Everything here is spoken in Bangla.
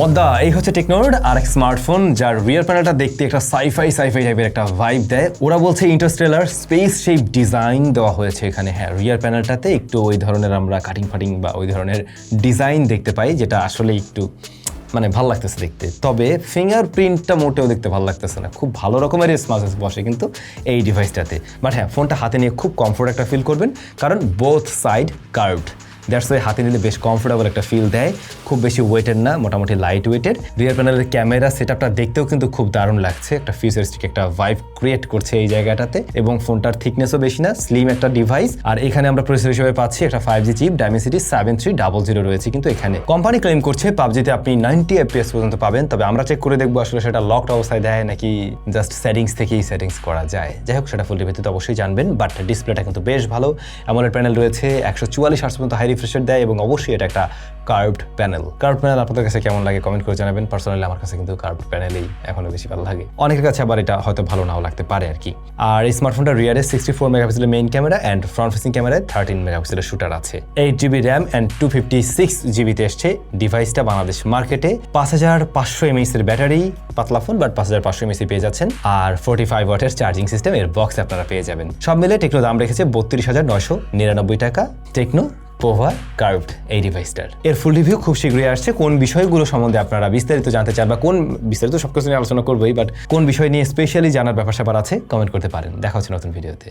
বদ্দা এই হচ্ছে টেকনোড আর এক স্মার্টফোন যার রিয়ার প্যানেলটা দেখতে একটা সাইফাই সাইফাই টাইপের একটা ভাইব দেয়। ওরা বলছে ইন্টারস্টেলার স্পেস শেপ ডিজাইন দেওয়া হয়েছে এখানে। হ্যাঁ রিয়ার প্যানেলটাতে একটু ওই ধরনের আমরা কাটিং ফাটিং বা ওই ধরনের ডিজাইন দেখতে পাই, যেটা আসলে একটু মানে ভালো লাগতেছে দেখতে। তবে ফিঙ্গারপ্রিন্টটা মোটেও দেখতে ভালো লাগতেছে না। খুব ভালো রকমের স্মার্টস বসে কিন্তু এই ডিভাইসটাতে বাট হ্যাঁ ফোনটা হাতে নিয়ে খুব কমফোর্ট একটা ফিল করবেন, কারণ both side curved that's why হাতে নিলে বেশ কমফোর্টেবল একটা ফিল দেয়। খুব বেশি ওয়েটের না, মোটামুটি লাইট ওয়েটের রিয়ার প্যানেলের ক্যামেরা সেটআপটা দেখতেও কিন্তু খুব দারুণ লাগছে। একটা ফিউচারিস্টিক একটা ভাইব ক্রিয়েট করছে এই জায়গাটাতে। এবং ফোনটার থিকনেসও বেশি না স্লিম একটা ডিভাইস আর এখানে আমরা প্রসেসর হিসেবে পাচ্ছি একটা five G chip Dimensity seven three double zero রয়েছে কিন্তু এখানে। কোম্পানি ক্লেম করছে পাবজিতে আপনি নাইনটি এফপিএস পর্যন্ত পাবেন। তবে আমরা চেক করে দেখব আসলে সেটা লকড অবস্থায় দেয় নাকি জাস্ট সেটিংস থেকেই সেটিংস করা যায়। যাই হোক, সেটা ফুল রিভিউতে অবশ্যই জানবেন বাট ডিসপ্লেটা কিন্তু বেশ ভালো। অ্যামোলেড প্যানেল রয়েছে, একশো চুয়াল্লিশ হার্স পর্যন্ত হাই রিফ্রেশার দেয় এবং অবশ্যই এটা একটা কার্ভড প্যানেল কার্ভ প্যানেল আপনাদের কাছে কেমন লাগে কমেন্ট করে জানাবেন। পার্সোনালি আমার কাছে কিন্তু কার্ভ প্যানেলেই এখনও বেশি ভালো লাগে। অনেকের কাছে আবার এটা হয়তো ভালো নাও লাগতে পারে আর কি। আর এই স্মার্টফোনটা রিয়ারে সিক্সটি ফোর মেগাপিক্সেলের main camera and front facing ক্যামেরায় থার্টিন মেগাপিক্সেলের শুটার আছে। Eight GB RAM and two fifty six জিবিতে এসছে। ডিভাইসটা বাংলাদেশ মার্কেটে পাঁচ হাজার পাঁচশো এমএইচ এর ব্যাটারি পাতলা ফোন বাট পাঁচ হাজার পাঁচশো এমএসি পেয়ে যাচ্ছেন। আর ফোর্টি ফাইভ ওয়াটের চার্জিং সিস্টেম এর বক্স আপনারা পেয়ে যাবেন। সব মিলে টেকনো দাম রেখেছে বত্রিশ হাজার নয়শো নিরানব্বই টাকা। টেকনো পোভা কার্ভড এই ডিভাইসটার এর ফুল রিভিউ খুব শীঘ্রই আসছে। কোন বিষয়গুলো সম্বন্ধে আপনারা বিস্তারিত জানতে চান বা কোন বিস্তারিত সবকিছু নিয়ে আলোচনা করবোই বাট কোন বিষয় নিয়ে স্পেশালি জানার ব্যাপার স্যাপার আছে কমেন্ট করতে পারেন। দেখা হচ্ছে নতুন ভিডিওতে